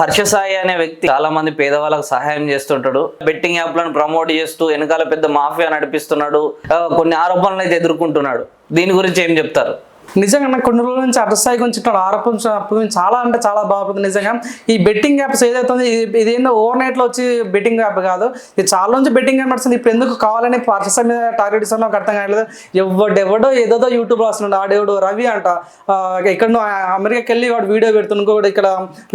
హర్ష సాయి అనే వ్యక్తి చాలా మంది పేదవాళ్ళకు సహాయం చేస్తుంటాడు. బెట్టింగ్ యాప్లను ప్రమోట్ చేస్తూ వెనకాల పెద్ద మాఫియా నడిపిస్తున్నాడు. కొన్ని ఆరోపణలు అయితే ఎదుర్కొంటున్నాడు. దీని గురించి ఏం చెప్తారు? నిజంగా నాకు కొన్ని రోజుల నుంచి అటస్థాయి గురించి ఆరోపించినప్పుడు చాలా అంటే చాలా బాగుంది నిజంగా. ఈ బెట్టింగ్ యాప్స్ ఏదైతే ఇది ఏందో ఓవర్ నైట్లో వచ్చి బెట్టింగ్ యాప్ కాదు. ఇది చాలా నుంచి బెట్టింగ్ యాప్ నడుస్తుంది. ఇప్పుడు ఎందుకు కావాలని పార్సల్ మీద టార్గెట్ ఇస్తాను నాకు అర్థం కావట్లేదు. ఎవడెవడో ఏదో యూట్యూబ్ రాస్తున్నాడు ఆడేవుడు రవి అంట. ఇక్కడ అమెరికాకి వెళ్ళి వాడు వీడియో పెడుతున్నాడు. ఇంకొకటి ఇక్కడ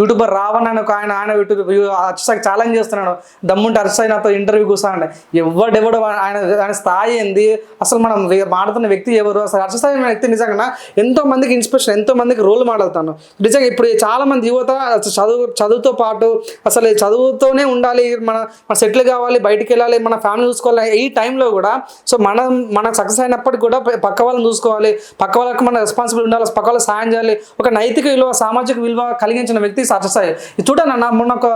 యూట్యూబర్ రావని అని ఒక ఆయన ఆయన యూట్యూబ్ అర్చసాకి ఛాలెంజ్ చేస్తున్నాడు. దమ్ముంటే అర్చసాయి నాతో ఇంటర్వ్యూ కూర్చోండి ఎవడెవడో ఆయన ఆయన స్థాయి ఏంది? అసలు మనం మాడుతున్న మాట్లాడుతున్న వ్యక్తి ఎవరు? అసలు హర్షసాయి వ్యక్తి నిజంగా ఎంతో మందికి ఇన్స్పిరేషన్ ఎంతో మందికి రోల్ మోడల్ తాను. నిజంగా ఇప్పుడు చాలామంది యువత చదువు చదువుతో పాటు అసలు చదువుతోనే ఉండాలి మన మన సెటిల్ కావాలి బయటికి వెళ్ళాలి మన ఫ్యామిలీ చూసుకోవాలి ఈ టైంలో కూడా సో మనం మన సక్సెస్ అయినప్పటికీ కూడా పక్క వాళ్ళని చూసుకోవాలి పక్క వాళ్ళకి మన రెస్పాన్సిబిలిటీ ఉండాలి పక్క వాళ్ళకి సాయం చేయాలి. ఒక నైతిక విలువ సామాజిక విలువ కలిగించిన వ్యక్తి సక్సెస్ అయ్యాయి చూడండి అన్న మొన్న ఒక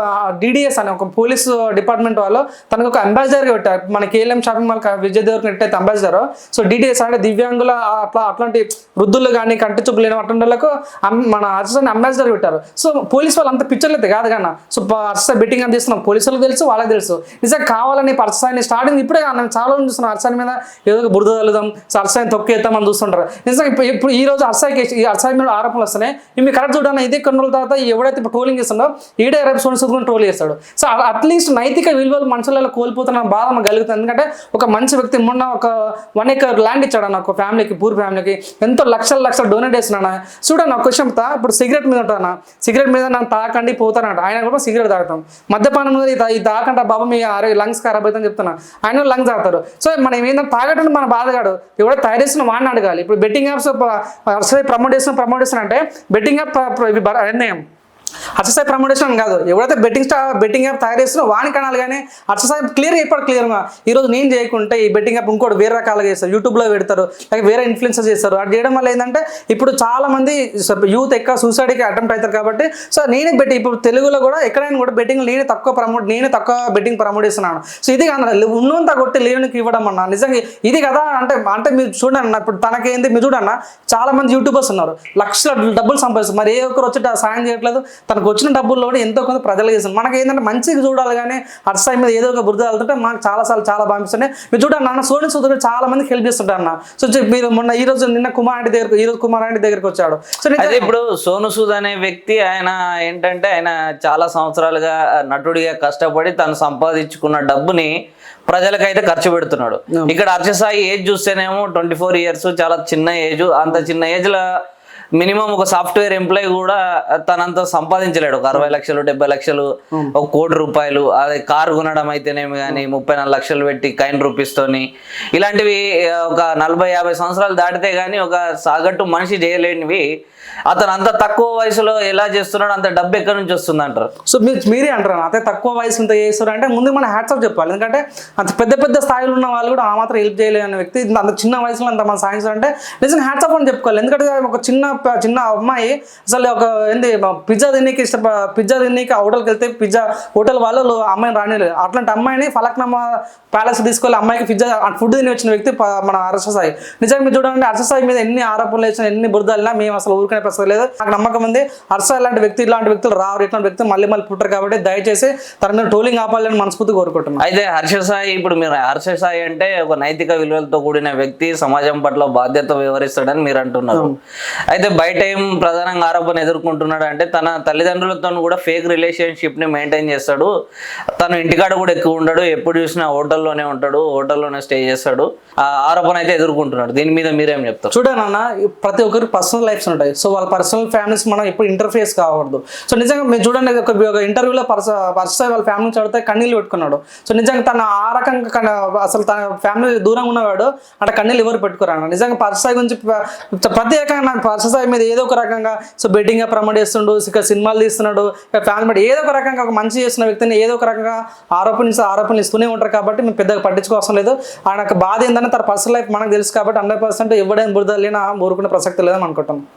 డిడిఎస్ అని ఒక పోలీస్ డిపార్ట్మెంట్ వాళ్ళు తనకు ఒక అంబాసిడర్గా పెట్టారు. మన కేఎల్ఎం షాపింగ్ మాల్ విజయ్ దేవర్ ఎట్టయితే అంబాసిడర్ సో డిడిఎస్ అంటే దివ్యాంగుల అట్లా అట్లాంటి వృద్ధులు కానీ కంటి చూపు లేని అటువంటి వాళ్ళకు మన అర్సన్ అంబాసిడర్ పెట్టారు సో పోలీస్ వాళ్ళు అంత పిక్చర్లు అయితే కాదు కానీ సో అర్చ బెట్టింగ్ అని తీస్తున్నాం పోలీసులకు తెలుసు వాళ్ళకి తెలుసు. నిజంగా కావాలని అర్చసాయిని స్టార్టింగ్ ఇప్పుడే కాదు, చాలా మంది చూస్తున్నాను అర్చసాయి మీద ఏదో ఒక బురద తల్లుదాం అర్చసాయిని తొక్కేద్దామని చూస్తుంటారు. నిజంగా ఇప్పుడు ఈ రోజు అర్సాయికి ఈ అర్సాయి మీద ఆరోపణలు వస్తున్నాయి. ఇవి కరెక్ట్ చూడండి. ఇదే కొన్ని రోజుల తర్వాత ఎవడైతే ఇప్పుడు ట్రోలింగ్ చేస్తుండో ఈడే రేపు సోని ట్రోల్ చేస్తాడు. సో అట్లీస్ట్ నైతిక విలువలు మనుషులలో కోల్పోతున్న బాధ కలుగుతుంది. ఎందుకంటే ఒక మంచి వ్యక్తి మొన్న ఒక వన్ ఎకర్ ల్యాండ్ ఇచ్చాడు అన్న ఒక ఫ్యామిలీకి పూర్ ఫ్యామిలీకి ఎంతో లక్షల లక్షలు డొనేట్ చేస్తున్నాను? చూడండి ఒక క్వశ్చన్ ఇప్పుడు సిగరెట్ మీద ఉంటాను సిగరెట్ మీద నన్ను తాకండి పోతానంట. ఆయన కూడా సిగరెట్ తాగుతాం. మద్యపానం మీద ఇది తాకంట బాబు మీ అరే లంగ్స్ ఖరాబ్ అవుతుందని చెప్తున్నా. ఆయన లంగ్స్ తాగుతారు. సో మనం ఏంటంటే తాగటం మన బాధగాడు ఎవడో తయారు చేసిన వాడిని అడగాలి. ఇప్పుడు బెట్టింగ్ యాప్స్ ప్రమోట్ చేసిన ప్రమోట్ చేస్తున్నా అంటే బెట్టింగ్ యాప్ ఇవి బ- ప్రమోటేషన్ అని కాదు. ఎవడైతే బెట్టింగ్ స్టా బెట్టింగ్ యాప్ తయారు చేస్తున్నా వాని కనాలి కానీ అక్షసాయి క్లియర్ ఇప్పుడు క్లియర్గా ఈరోజు నేను చేయకుంటే ఈ బెట్టింగ్ యాప్ ఇంకోటి వేరే రకాలుగా చేస్తారు. యూట్యూబ్లో పెడతారు. లేక వేరే ఇన్ఫ్లుయెన్సర్ చేస్తారు. అది చేయడం వల్ల ఏంటంటే ఇప్పుడు చాలా మంది యూత్ ఎక్కువ సూసైడ్కి అటెంప్ట్ అవుతారు కాబట్టి సో నేనే బెట్టి ఇప్పుడు తెలుగులో కూడా ఎక్కడైనా కూడా బెట్టింగ్ నేనే తక్కువ ప్రమోట్ నేనే తక్కువ బెట్టింగ్ ప్రమోట్ చేస్తున్నాను. సో ఇది కాదు ఉన్నంత కొట్టి లేనికి ఇవ్వడం అన్న. నిజంగా ఇది కదా అంటే అంటే మీరు చూడండి ఇప్పుడు తనకేంది మీరు చూడన్న చాలామంది యూట్యూబర్స్ ఉన్నారు. లక్షల డబ్బులు సంపాదిస్తారు మరి ఏ ఒక్కరు వచ్చి సాయం చేయట్లేదు. తనకు వచ్చిన డబ్బుల్లో కూడా ఎంతో కొంత ప్రజలు చేస్తారు మనకి ఏంటంటే మంచిగా చూడాలి కానీ అర్సాయి మీద ఏదో ఒక బురద వెళ్తుంటే మనకు చాలా సార్లు చాలా బాధిస్తున్నాయి మీరు చూడండి అన్న సోని సూద్ కూడా చాలా మందికి హెల్ప్ చేస్తుంటారు అన్న. సో మీరు మొన్న ఈ రోజు నిన్న కుమార్ ఆంటీ దగ్గర ఈ రోజు కుమార్ ఆంటీ దగ్గరికి వచ్చాడు. సో అయితే ఇప్పుడు సోను సూద్ అనే వ్యక్తి ఆయన ఏంటంటే ఆయన చాలా సంవత్సరాలుగా నటుడిగా కష్టపడి తను సంపాదించుకున్న డబ్బుని ప్రజలకైతే ఖర్చు పెడుతున్నాడు. ఇక్కడ అర్చసాయి ఏజ్ చూస్తేనేమో ట్వంటీ ఫోర్ ఇయర్స్ చాలా చిన్న ఏజ్ అంత చిన్న ఏజ్లో మినిమం ఒక సాఫ్ట్వేర్ ఎంప్లాయ్ కూడా తనంత సంపాదించలేడు. ఒక అరవై లక్షలు డెబ్బై లక్షలు ఒక కోటి రూపాయలు అదే కారు కొనడం అయితేనేమి కానీ ముప్పై నాలుగు లక్షలు పెట్టి కైన్ రూపీస్తోని ఇలాంటివి ఒక నలభై యాభై సంవత్సరాలు దాటితే గానీ ఒక సాగట్టు మనిషి చేయలేనివి. అతను అంత తక్కువ వయసులో ఎలా చేస్తున్నాడు అంత డబ్బు ఎక్కడి నుంచి వస్తుంది అంటారు సో మీరు మీరే అంటారు అదే తక్కువ వయసు ఇంత చేస్తారు అంటే ముందు మన హ్యాట్సాప్ చెప్పాలి. ఎందుకంటే అంత పెద్ద పెద్ద స్థాయిలో ఉన్న వాళ్ళు కూడా ఆ మాత్రం హెల్ప్ చేయలేని అనే వ్యక్తి అంత చిన్న వయసులో అంత మన సాయం అంటే నిజంగా హ్యాట్సాప్ అని చెప్పుకోవాలి. ఎందుకంటే ఒక చిన్న చిన్న అమ్మాయి అసలు ఒక ఏంది పిజ్జా తినేకి ఇష్ట పిజ్జా తినేకి హోటల్కి వెళ్తే పిజ్జా హోటల్ వాళ్ళు అమ్మాయిని రానిలేదు అట్లాంటి అమ్మాయిని ఫలక్నమా ప్యాలెస్ తీసుకెళ్ళి అమ్మాయికి పిజ్జా ఫుడ్ తిని వచ్చిన వ్యక్తి మన అరససాయి నిజంగా మీరు చూడండి అరససాయి మీద ఎన్ని ఆరోపణలు వేసిన ఎన్ని బురదల్లా మేము అసలు ఊరికనే లేదు. నాకు నమ్మకం ఉంది. హర్ష ఇలాంటి వ్యక్తి ఇలాంటి వ్యక్తులు రారు. ఇట్లాంటి వ్యక్తులు మళ్ళీ మళ్ళీ పుట్టరు కాబట్టి దయచేసి తన మీద టోలింగ్ ఆపాలని మనస్ఫూర్తి కోరుకుంటున్నాను. అయితే హర్ష సాయి ఇప్పుడు మీరు హర్ష సాయి అంటే ఒక నైతిక విలువలతో కూడిన వ్యక్తి సమాజం పట్ల బాధ్యత వ్యవహరిస్తాడని మీరు అంటున్నారు. అయితే బయట ఏం ప్రధానంగా ఆరోపణ ఎదుర్కొంటున్నాడు అంటే తన తల్లిదండ్రులతో కూడా ఫేక్ రిలేషన్షిప్ని మెయింటైన్ చేస్తాడు. తను ఇంటికాడ కూడా ఎక్కువ ఉండడు. ఎప్పుడు చూసినా హోటల్లోనే ఉంటాడు. హోటల్లోనే స్టే చేస్తాడు. ఆ ఆరోపణ అయితే ఎదుర్కొంటున్నాడు. దీని మీద మీరేం చెప్తారు? చూడండి అన్న ప్రతి ఒక్కరికి పర్సనల్ లైఫ్స్ ఉంటాయి. సో వాళ్ళ పర్సనల్ ఫ్యామిలీస్ మనం ఎప్పుడు ఇంటర్ఫేస్ కావద్దు సో నిజంగా మీరు చూడండి ఒక ఇంటర్వ్యూలో పర్స పర్స వాళ్ళ ఫ్యామిలీ నుంచి అడిగితే కన్నీళ్ళు పెట్టుకున్నాడు. సో నిజంగా తన ఆ రకంగా అసలు తన ఫ్యామిలీ దూరంగా ఉన్నవాడు అంటే కన్నీళ్ళు ఎవరు పెట్టుకోరన్న నిజంగా పర్సాయి గురించి ప్రత్యేకంగా నాకు పర్సాయి మీద ఏదో ఒక రకంగా సో బెడ్డింగ్ ప్రమోట్ చేస్తుండు ఇక సినిమాలు తీస్తున్నాడు ఫ్యామిలీ మీద ఏదో ఒక రకంగా ఒక మంచి చేస్తున్న వ్యక్తిని ఏదో ఒక రకంగా ఆరోపణలు ఆరోపణలు ఇస్తూనే ఉంటారు కాబట్టి మేము పెద్దగా పట్టించుకోవసం లేదు. ఆయన బాధ ఏంటంటే తన పర్సనల్ లైఫ్ మనకు తెలుసు కాబట్టి హండ్రెడ్ పర్సెంట్ ఎవడైనా బురద లేనా ఊరుకునే ప్రసక్తి లేదని అనుకుంటాం